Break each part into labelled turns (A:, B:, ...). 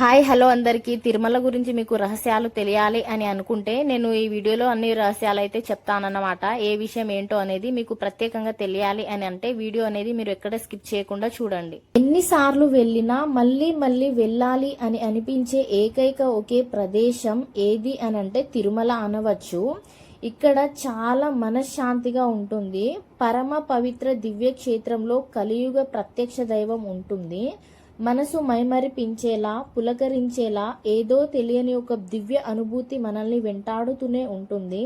A: Hi hello అందరికీ. తిరుమల గురించి మీకు రహస్యాలు తెలియాలి అని అనుకుంటే నేను ఈ వీడియోలో అన్ని రహస్యాలు అయితే చెప్తానన్నమాట. ఏ విషయం ఏంటో అనేది మీకు ప్రత్యేకంగా తెలియాలి అని అంటే వీడియో అనేది మీరు ఎక్కడ స్కిప్ చేయకుండా చూడండి. ఎన్నిసార్లు వెళ్ళినా మళ్ళీ మళ్ళీ వెళ్ళాలి అని అనిపించే ఏకైక ఒకే ప్రదేశం ఏది అని అంటే తిరుమల అనవచ్చు. ఇక్కడ చాలా మనశ్శాంతిగా ఉంటుంది. పరమ పవిత్ర దివ్య క్షేత్రంలో కలియుగ ప్రత్యక్ష దైవం ఉంటుంది. మనసు మైమరిపించేలా పులకరించేలా ఏదో తెలియని ఒక దివ్య అనుభూతి మనల్ని వెంటాడుతూనే ఉంటుంది.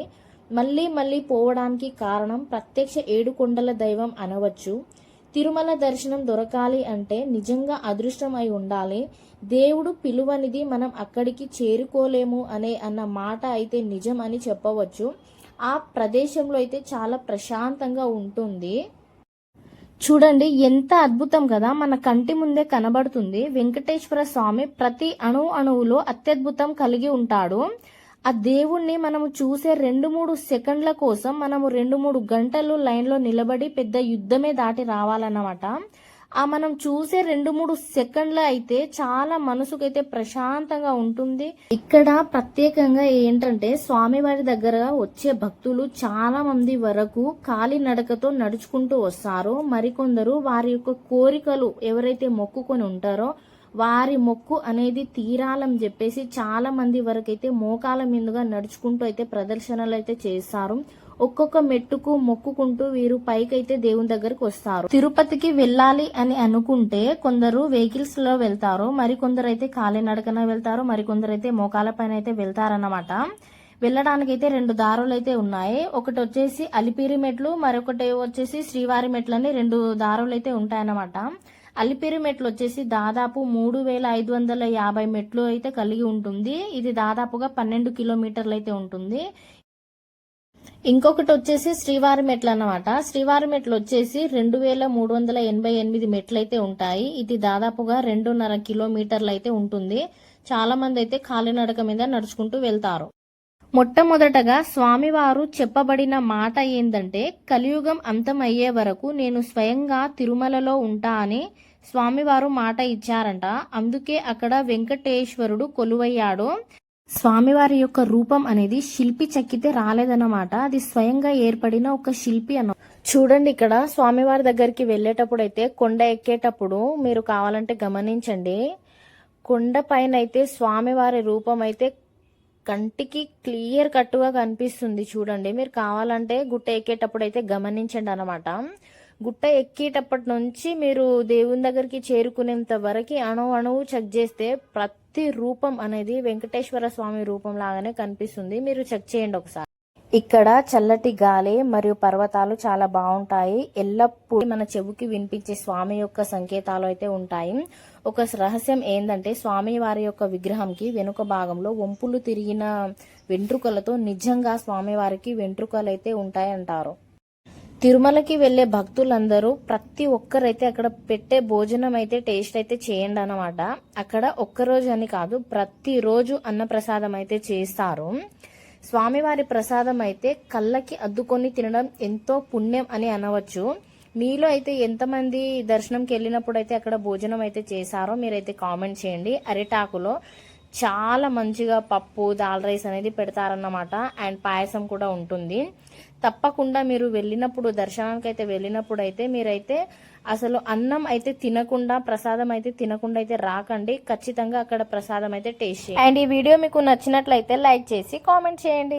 A: మళ్ళీ మళ్ళీ పోవడానికి కారణం ప్రత్యక్ష ఏడుకొండల దైవం అనవచ్చు. తిరుమల దర్శనం దొరకాలి అంటే నిజంగా అదృష్టం అయి ఉండాలి. దేవుడు పిలువనిది మనం అక్కడికి చేరుకోలేము అనే అన్న మాట అయితే నిజం అని చెప్పవచ్చు. ఆ ప్రదేశంలో అయితే చాలా ప్రశాంతంగా ఉంటుంది. చూడండి ఎంత అద్భుతం కదా. మన కంటి ముందే కనబడుతుంది. వెంకటేశ్వర స్వామి ప్రతి అణు అణువులో అత్యద్భుతం కలిగి ఉంటాడు. ఆ దేవుణ్ణి మనము చూసే రెండు మూడు సెకండ్ల కోసం మనము రెండు మూడు గంటలు లైన్లో నిలబడి పెద్ద యుద్ధమే దాటి రావాలన్నమాట. ఆ మనం చూసే రెండు మూడు సెకండ్లు అయితే చాలా మనసుకైతే ప్రశాంతంగా ఉంటుంది. ఇక్కడ ప్రత్యేకంగా ఏంటంటే స్వామివారి దగ్గర వచ్చే భక్తులు చాలా మంది వరకు కాలి నడకతో నడుచుకుంటూ వస్తారు. మరికొందరు వారి యొక్క కోరికలు ఎవరైతే మొక్కుకొని ఉంటారో వారి మొక్కు అనేది తీరాలని చెప్పేసి చాలా మంది వరకైతే మోకాల మీదుగా నడుచుకుంటూ అయితే ప్రదర్శనలు అయితే చేస్తారు. ఒక్కొక్క మెట్టుకు మొక్కుకుంటూ వీరు పైకైతే దేవుని దగ్గరకు వస్తారు. తిరుపతికి వెళ్ళాలి అని అనుకుంటే కొందరు వెహికల్స్లో వెళ్తారు మరికొందరు అయితే కాలినడకన వెళ్తారు మరికొందరు అయితే మోకాల పైన అయితే వెళ్తారన్నమాట. వెళ్ళడానికైతే రెండు దారులు అయితే ఉన్నాయి. ఒకటి వచ్చేసి అలిపిరి మెట్లు మరొకటి వచ్చేసి శ్రీవారి మెట్లు అని రెండు దారులు అయితే ఉంటాయన్నమాట. అలిపిరి మెట్లు వచ్చేసి దాదాపు మూడు వేల ఐదు వందల యాభై మెట్లు అయితే కలిగి ఉంటుంది. ఇది దాదాపుగా పన్నెండు కిలోమీటర్లు అయితే ఉంటుంది. ఇంకొకటి వచ్చేసి శ్రీవారి మెట్లు అన్నమాట. శ్రీవారి మెట్లు వచ్చేసి రెండు వేల మూడు వందల ఎనభై ఎనిమిది మెట్లు అయితే ఉంటాయి. ఇది దాదాపుగా రెండున్నర కిలోమీటర్లు అయితే ఉంటుంది. చాలా మంది అయితే కాలినడక మీద నడుచుకుంటూ వెళ్తారు. మొట్టమొదటగా స్వామివారు చెప్పబడిన మాట ఏందంటే కలియుగం అంతమయ్యే వరకు నేను స్వయంగా తిరుమలలో ఉంటా అని స్వామివారు మాట ఇచ్చారంట. అందుకే అక్కడ వెంకటేశ్వరుడు కొలువయ్యాడు. స్వామివారి యొక్క రూపం అనేది శిల్పి చెక్కితే రాలేదన్నమాట. అది స్వయంగా ఏర్పడిన ఒక శిల్పి అన్న చూడండి ఇక్కడ స్వామివారి దగ్గరికి వెళ్ళేటప్పుడు అయితే కొండ ఎక్కేటప్పుడు మీరు కావాలంటే గమనించండి. కొండ పైన అయితే స్వామివారి రూపం అయితే కంటికి క్లియర్ కట్టుగా కనిపిస్తుంది చూడండి. మీరు కావాలంటే గుట్ట ఎక్కేటప్పుడు అయితే గమనించండి అనమాట గుట్ట ఎక్కేటప్పటి నుంచి మీరు దేవుని దగ్గరికి చేరుకునేంత వరకు అణువు అణువు చెక్ చేస్తే ప్రతి రూపం అనేది వెంకటేశ్వర స్వామి రూపం లాగానే కనిపిస్తుంది. మీరు చెక్ చేయండి ఒకసారి. ఇక్కడ చల్లటి గాలి మరియు పర్వతాలు చాలా బాగుంటాయి. ఎల్లప్పుడూ మన చెవుకి వినిపించే స్వామి యొక్క సంకేతాలు అయితే ఉంటాయి. ఒక రహస్యం ఏంటంటే స్వామి వారి యొక్క విగ్రహంకి వెనుక భాగంలో వంపులు తిరిగిన వెంట్రుకలతో నిజంగా స్వామివారికి వెంట్రుకలు అయితే ఉంటాయంటారు. తిరుమలకి వెళ్ళే భక్తులందరూ ప్రతి ఒక్కరైతే అక్కడ పెట్టే భోజనం అయితే టేస్ట్ అయితే చేయండి అన్నమాట. అక్కడ ఒక్కరోజు అని కాదు ప్రతిరోజు అన్నప్రసాదం అయితే చేస్తారు. స్వామివారి ప్రసాదం అయితే కళ్ళకి అద్దుకొని తినడం ఎంతో పుణ్యం అని అనవచ్చు. మీలో అయితే ఎంతమంది దర్శనంకి వెళ్ళినప్పుడు అయితే అక్కడ భోజనం అయితే చేశారో మీరైతే కామెంట్ చేయండి. అరిటాకులో చాలా మంచిగా పప్పు దాల్ రైస్ అనేది పెడతారన్నమాట. అండ్ పాయసం కూడా ఉంటుంది. తప్పకుండా మీరు వెళ్ళినప్పుడు దర్శనానికి అయితే వెళ్ళినప్పుడు అయితే మీరైతే అసలు అన్నం అయితే తినకుండా ప్రసాదం అయితే తినకుండా అయితే రాకండి. ఖచ్చితంగా అక్కడ ప్రసాదం అయితే టేస్ట్ చేయండి. అండ్ ఈ వీడియో మీకు నచ్చినట్లయితే లైక్ చేసి కామెంట్ చేయండి.